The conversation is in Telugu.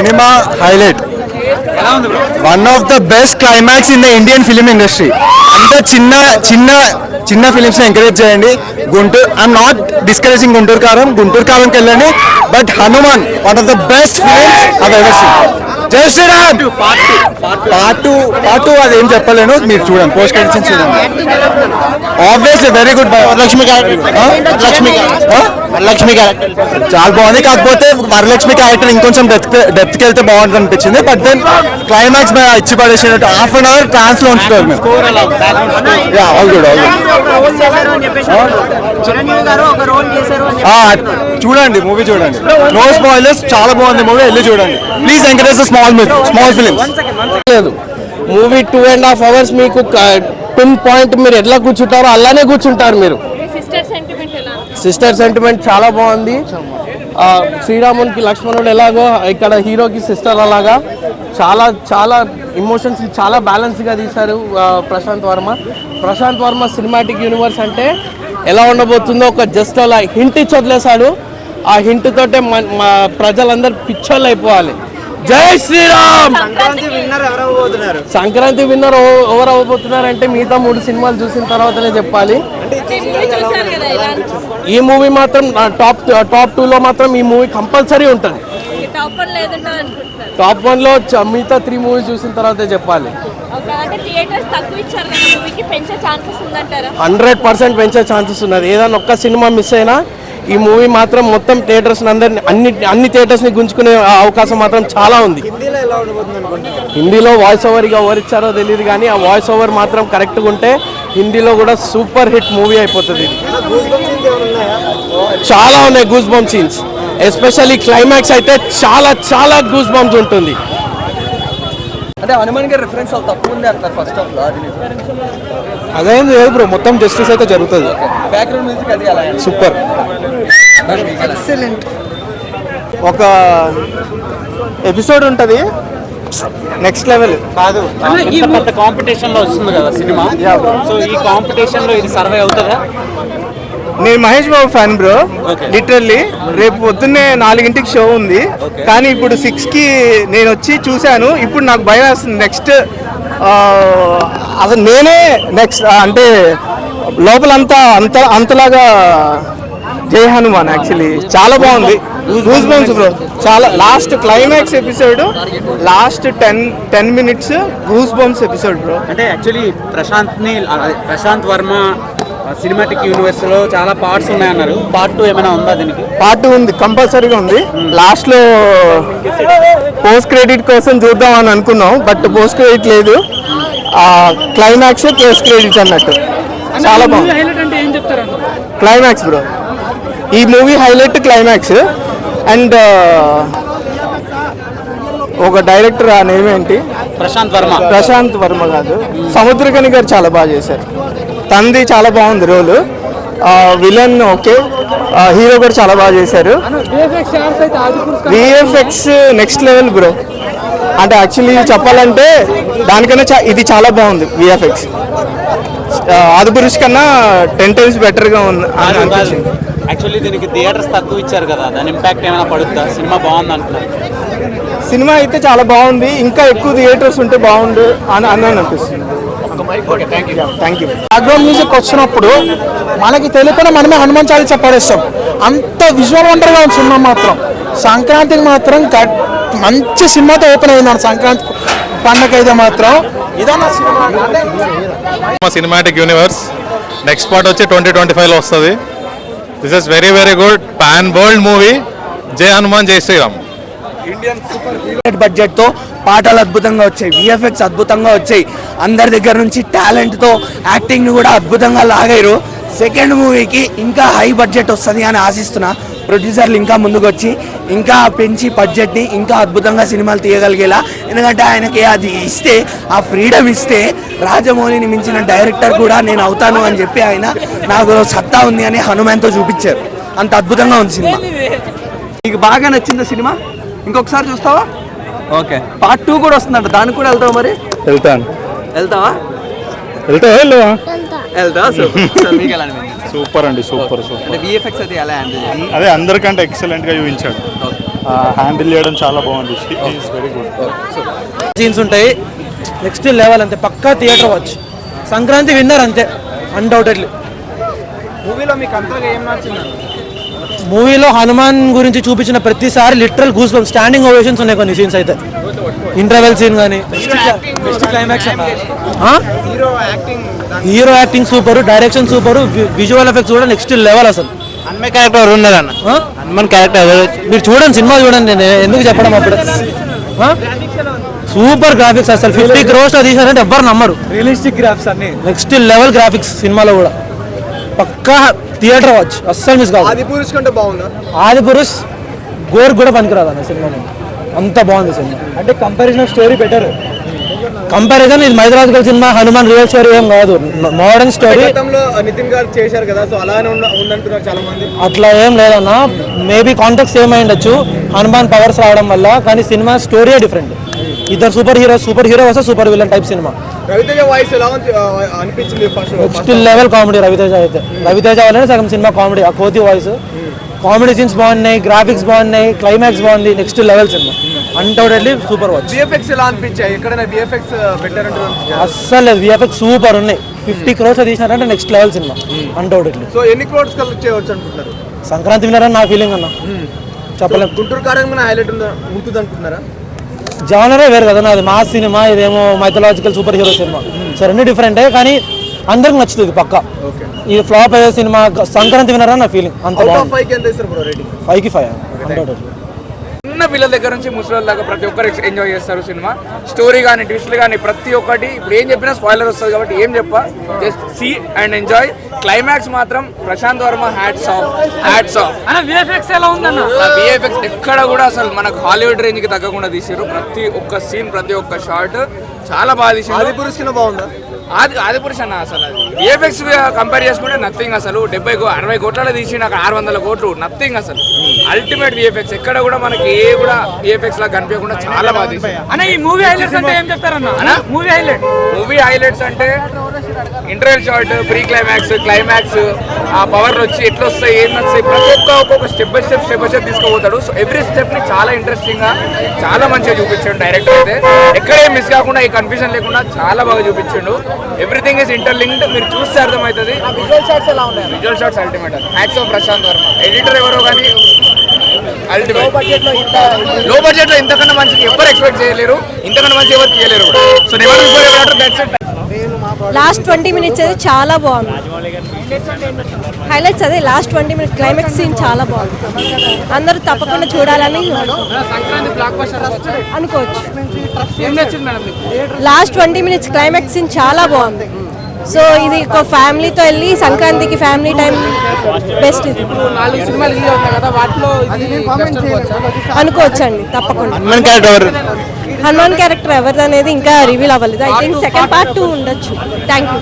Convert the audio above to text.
Cinema highlight. One of the best climax in the Indian film industry అంత చిన్న చిన్న చిన్న ఫిలిమ్స్ ఎంకరేజ్ చేయండి. Guntur I'm not discouraging Guntur Kaaram. Guntur కారంకి వెళ్ళండి. But Hanuman one of the best films అవి ever seen Jai Shriram! Part two part two అది ఏం చెప్పలేను. మీరు చూడండి. పోస్ట్ క్రెడిట్స్ చూడండి. Obviously very good Varalakshmi Lakshmi Lakshmi character చాలా బాగుంది. కాకపోతే వరలక్ష్మి క్యారెక్టర్ ఇంకొంచెం డెప్త్ డెప్త్కి వెళ్తే బాగుంటుంది అనిపించింది. బట్ దెన్ క్లైమాక్స్ మీద ఇచ్చి పడేసినట్టు హాఫ్ అన్ అవర్ ట్రాన్స్లో ఉంచుతారు మేము yeah all good all Chiranjeevi garu ఒక రోల్ చేశారు అని గుడ్ చూడండి మూవీ చూడండి. నో స్పాయిలర్స్ చాలా బాగుంది మూవీ వెళ్ళి చూడండి. Please encourage small small films లేదు. Movie two and half hours మీకు పిన్ పాయింట్ మీరు ఎట్లా కూర్చుంటారో అలానే కూర్చుంటారు మీరు. సిస్టర్ సెంటిమెంట్ చాలా బాగుంది. శ్రీరామునికి లక్ష్మణుడు ఎలాగో ఇక్కడ హీరోకి సిస్టర్ అలాగా చాలా చాలా ఇమోషన్స్ చాలా బ్యాలెన్స్గా తీశారు ప్రశాంత్ వర్మ. ప్రశాంత్ వర్మ సినిమాటిక్ యూనివర్స్ అంటే ఎలా ఉండబోతుందో ఒక జస్ట్ అలా హింట్ ఇచ్చి వదిలేశాడు. ఆ హింట్ తోటే మన- ప్రజలందరూ పిచ్చోళ్ళు అయిపోవాలి. జై శ్రీరామ్! సంక్రాంతి విన్నర్ ఎవరు అవ్వబోతున్నారు సంక్రాంతి విన్నర్ ఎవరు అవ్వబోతున్నారు అంటే మిగతా మూడు సినిమాలు చూసిన తర్వాతనే చెప్పాలి. ఈ మూవీ మాత్రం టాప్ టాప్ టూలో మాత్రం ఈ మూవీ కంపల్సరీ ఉంటుంది. టాప్ వన్ చ- మిగతా త్రీ మూవీస్ చూసిన తర్వాతే చెప్పాలి. ఒక అంటే థియేటర్స్ తక్కువ ఇచ్చారు కదా మూవీకి పెంచే ఛాన్సెస్ ఉందంటారా? హండ్రెడ్ పర్సెంట్ పెంచే ఛాన్సెస్ ఉన్నది. ఏదైనా ఒక్క సినిమా మిస్ అయినా ఈ మూవీ మాత్రం మొత్తం థియేటర్స్ అందరిని అన్ని అన్ని థియేటర్స్ని గుంజుకునే అవకాశం మాత్రం చాలా ఉంది. హిందీలో వాయిస్ ఓవర్ ఇక ఎవరు ఇచ్చారో తెలియదు కానీ ఆ వాయిస్ ఓవర్ మాత్రం కరెక్ట్గా ఉంటే హిందీలో కూడా సూపర్ హిట్ మూవీ అయిపోతుంది ఇది. చాలా ఉన్నాయి goose bump scenes especially climax అయితే చాలా చాలా గూస్ బంప్స్ ఉంటుంది. అంటే హనుమాన్ గారి రిఫరెన్స్ తక్కువ ఉంది అంటారు ఫస్ట్ హాఫ్లో. అదేం లేదు బ్రో మొత్తం జస్టిస్ అయితే జరుగుతుంది. బ్యాక్గ్రౌండ్ మ్యూజిక్ అది అలా సూపర్ ఎక్సలెంట్ ఒక ఎపిసోడ్ ఉంటుంది. నెక్స్ట్ లెవెల్ కాదు పెద్ద కాంపిటీషన్లో వస్తుంది కదా సినిమా. సో ఈ కాంపిటీషన్లో ఇది సర్వే అవుతుందా? నేను Mahesh Babu fan bro. Literally రేపు పొద్దున్నే నాలుగింటికి షో ఉంది. కానీ ఇప్పుడు సిక్స్కి నేను వచ్చి చూశాను. ఇప్పుడు నాకు భయం వేస్తుంది. నెక్స్ట్ అసలు నేనే నెక్స్ట్ అంటే లోపలంతా అంత అంతలాగా జై హనుమాన్ యాక్చువల్లీ చాలా బాగుంది. గూస్ బంప్స్ బ్రో చాలా last climax episode last ten ten minutes goose bumps episode bro అంటే యాక్చువల్లీ ప్రశాంత్ ప్రశాంత్ వర్మ సినిమాటిక్ యూనివర్స్లో చాలా పార్ట్స్ ఉన్నాయన్నారు. పార్ట్ టూ ఏమైనా ఉందా దీనికి? పార్ట్ ఉంది కంపల్సరీగా ఉంది. లాస్ట్లో పోస్ట్ క్రెడిట్ కోసం చూద్దాం అని అనుకున్నాం బట్ పోస్ట్ క్రెడిట్ లేదు. ఆ క్లైమాక్స్ పోస్ట్ క్రెడిట్ అన్నట్టు. చాలా బాగుంది. క్లైమాక్స్ బ్రో ఈ మూవీ హైలైట్ క్లైమాక్స్ అండ్ ఒక డైరెక్టర్ ఆ నేమ్ ఏంటి? ప్రశాంత్ వర్మ. ప్రశాంత్ వర్మ కాదు. సముద్రకని గారు చాలా బాగా చేశారు. తంది చాలా బాగుంది రోల్. Villain okay. హీరో కూడా చాలా బాగా చేశారు. విఎఫ్ఎక్స్ నెక్స్ట్ లెవెల్ బ్రో అంటే యాక్చువల్లీ చెప్పాలంటే దానికన్నా చా- ఇది చాలా బాగుంది విఎఫ్ఎక్స్ ఆదిపురుష్ కన్నా టెన్ టైమ్స్ బెటర్గా ఉంది యాక్చువల్లీ దీనికి థియేటర్స్ తక్కువ ఇచ్చారు కదా. దాని ఇంపాక్ట్ ఏమైనా పడుతుందా సినిమా బాగుంది అంటున్నారు. సినిమా అయితే చాలా బాగుంది. ఇంకా ఎక్కువ థియేటర్స్ ఉంటే బాగుండు అని అని అనిపిస్తుంది. థ్యాంక్ యూ బ్యాక్గ్రౌండ్ మ్యూజిక్ వచ్చినప్పుడు మనకి తెలియకుండా మనమే హనుమాన్ చాలీసా పడేస్తాం. అంత విజువల్ వండర్గా ఉంది సినిమా మాత్రం. సంక్రాంతికి మాత్రం మంచి సినిమాతో ఓపెన్ అయింది సంక్రాంతి పండగ అయితే మాత్రం. ఇదన్నా cinema. Cinematic universe next part వచ్చి ట్వంటీ ట్వంటీ ఫైవ్లో వస్తుంది. This is very very good pan world movie జై హనుమాన్ జై శ్రీరామ్. బడ్జెట్తో పాటలు అద్భుతంగా వచ్చాయి. విఎఫ్ఎక్స్ అద్భుతంగా వచ్చాయి. అందరి దగ్గర నుంచి టాలెంట్తో యాక్టింగ్ని కూడా అద్భుతంగా లాగారు. సెకండ్ మూవీకి ఇంకా హై బడ్జెట్ వస్తుంది అని ఆశిస్తున్నా ప్రొడ్యూసర్లు ఇంకా ముందుకు వచ్చి ఇంకా పెంచి బడ్జెట్ని ఇంకా అద్భుతంగా సినిమాలు తీయగలిగేలా. ఎందుకంటే ఆయనకి అది ఇస్తే ఆ ఫ్రీడమ్ ఇస్తే రాజమౌళిని మించిన డైరెక్టర్ కూడా నేను అవుతాను అని చెప్పి ఆయన నాకు సత్తా ఉంది అని హనుమాన్తో చూపించారు. అంత అద్భుతంగా ఉంది సినిమా. నీకు బాగా నచ్చిందా సినిమా? ఇంకొకసారి చూస్తావా? ఓకే. పార్ట్ టూ కూడా వస్తుందంట. దానికి కూడా వెళ్తావా మరి? వెళ్తాను వెళ్తావా? వెళ్తావా వెళ్ళవా? వెళ్తావా? సూపర్. అండి సూపర్ సూపర్. అంటే విఎఫ్ఎక్స్ అయితే ఎలా హ్యాండిల్ అదే అందరికంటే ఎక్సలెంట్గా చూపించాడు. హ్యాండిల్ చేయడం చాలా బాగుంది. ఈజ్ వెరీ గుడ్ సీన్స్ ఉంటాయి. నెక్స్ట్ లెవెల్ అంతే. పక్కా థియేటర్ వాచ్ సంక్రాంతి విన్నర్ అంతే. అన్డౌటెడ్లీ మూవీలో మీకు అంతగా ఏం నచ్చింది? మూవీలో హనుమాన్ గురించి చూపించిన ప్రతిసారి literal goose bump standing ovations ఉన్నాయి కొన్ని సీన్స్ అయితే. ఇంటర్వెల్ సీన్ కానీ hero acting hero acting super direction super visual effects కూడా నెక్స్ట్ లెవెల్ అసలు. హనుమాన్ క్యారెక్టర్ ఎవరు ఉన్నారన్న? హనుమాన్ క్యారెక్టర్ ఎవరు? మీరు చూడండి సినిమా చూడండి నేను ఎందుకు చెప్పడం అప్పుడు? సూపర్ గ్రాఫిక్స్ అసలు. ఫిఫ్టీ క్రోస్ తీసారంటే ఎవ్వరు నమ్మరు. రియలిస్టిక్ గ్రాఫ్స్ అన్ని. నెక్స్ట్ లెవెల్ గ్రాఫిక్స్ సినిమాలో కూడా. పక్కా థియేటర్ వాచ్. అస్సలు మిస్ కాదు. ఆది పురుష్ కంటే బాగుందా? ఆది పురుష్ గోర్ కూడా పనికిరాదు అన్న సినిమా అంత బాగుంది సినిమా. అంటే కంపారిజన్ స్టోరీ బెటర్ కంపారిజన్ ఇది మైథలాజికల్ సినిమా హనుమాన్ రియల్ స్టోరీ ఏం కాదు. మోడర్న్ స్టోరీ గతంలో నితిన్ గారు చేశారు కదా సో అలానే ఉందంటున్నారు చాలా మంది అట్లా ఏం లేదన్న మేబీ కాంటాక్ట్ సేమ్ అయి ఉండొచ్చు హనుమాన్ పవర్స్ రావడం వల్ల కానీ సినిమా స్టోరీ డిఫరెంట్ ఇద్దరు సూపర్ హీరో సూపర్ హీరో వస్తే super villain type cinema. Ravi Teja voice ఎలా అనిపించింది first next level comedy Ravi Teja అయితే. రవితేజ వల్లనే సగం సినిమా కామెడీ ఆ కోతి వాయిస్ కామెడీ సీన్స్ బాగున్నాయి గ్రాఫిక్స్ బాగున్నాయి క్లైమాక్స్ బాగుంది next level cinema. Undoubtedly super watch VFX ఎలా అనిపించాయి? ఎక్కడైనా విఎఫ్ఎక్స్ బెటర్ అస్సలు లేదు. విఎఫ్ఎక్స్ సూపర్ ఉన్నాయి. ఫిఫ్టీ క్రోర్స్ తీసినారంటే next level cinema. Undoubtedly so ఎన్ని క్రోడ్స్ కలెక్ట్ చేయవచ్చు అనుకుంటున్నారు? సంక్రాంతి వినరని నా ఫీలింగ్ అన్న. చెప్పలేం. గుంటూరు కారంగా హైలైట్ ఉంటుంది అనుకుంటున్నారా జానరే వేరు కదా నాది మా సినిమా ఇదేమో mythological super hero cinema. So రెండు డిఫరెంటే కానీ అందరికి నచ్చుతుంది ఇది పక్క. ఇది ఫ్లాప్ అయ్యే సినిమా సంక్రాంతి వినరా నా ఫీలింగ్ అంత ఫైవ్కి ఫైవ్ అన్డౌటెడ్లీ చిన్న పిల్లల దగ్గర నుంచి ముసలి దాకా ప్రతి ఒక్కరు ఎంజాయ్ చేస్తారు సినిమా. స్టోరీ కానీ ట్విస్ట్లు కానీ ప్రతి ఒక్కటి ఇప్పుడు ఏం చెప్పినా స్పాయిలర్ వస్తుంది కాబట్టి ఏం చెప్పా just see and enjoy climax మాత్రం Prasanth Varma hats off hats off VFX ఎలా ఉందన్న? విఎఫ్ఎక్స్ ఎక్కడ కూడా అసలు మనకు హాలీవుడ్ రేంజ్కి తగ్గకుండా తీసారు ప్రతి ఒక్క సీన్ ప్రతి ఒక్క షాట్ చాలా బాగా తీసారు పురుష్ కింద బాగుందా ఆది ఆదిపురుష్ అన్న అసలు అది. విఎఫ్ఎక్స్ కంపేర్ చేసుకుంటే నథింగ్ అసలు. డెబ్బై అరవై కోట్ల తీసి నాకు ఆరు వందల కోట్లు. నథింగ్ అసలు. అల్టిమేట్ విఎఫ్ఎక్స్ ఎక్కడ కూడా మనకి ఏ కూడా విఎఫ్ఎక్స్ లా కనిపించకుండా చాలా తీసారు అన్న ఈ మూవీ హైలైట్స్ అంటే ఏం చెప్తారన్న? మూవీ హైలైట్ మూవీ హైలైట్స్ అంటే interval shot pre climax climax ఆ పవర్ వచ్చి ఎట్లా వస్తాయి ఏం వస్తాయి ప్రతి ఒక్క ఒక్కొక్క step by step step by step తీసుకుపోతాడు. So every స్టెప్ని చాలా ఇంట్రెస్టింగ్గా చాలా మంచిగా చూపించాడు డైరెక్టర్ అయితే. ఎక్కడే మిస్ కాకుండా ఈ కన్ఫ్యూజన్ లేకుండా చాలా బాగా చూపించాడు. ఎవ్రీథింగ్ ఇస్ ఇంటర్లింక్డ్ మీరు చూస్తే అర్థమవుతుంది. విజువల్ షాట్స్ ఎలా ఉన్నాయి? Visual shots ultimate hats off Prasanth Varma editor ఎవరో కానీ లో బడ్జెట్లో ఇంతకన్నా మంచిగా ఎవరు ఎక్స్పెక్ట్ చేయలేరు. ఇంతకన్నా మంచి ఎవరు చేయలేరు so never before ever that's it last twenty minutes అయితే చాలా బాగుంది. హైలైట్స్ అదే last twenty minutes climax scene చాలా బాగుంది. అందరూ తప్పకుండా చూడాలని అనుకోవచ్చు. Last twenty minutes climax scene చాలా బాగుంది. సో ఇది ఒక ఫ్యామిలీతో వెళ్ళి సంక్రాంతికి ఫ్యామిలీ టైం బెస్ట్ ఇది. అనుకోవచ్చు అండి అనుకోవచ్చండి తప్పకుండా హనుమాన్ క్యారెక్టర్ ఎవరిది అనేది ఇంకా రివీల్ అవ్వలేదు. I think second part too ఉండొచ్చు. Thank you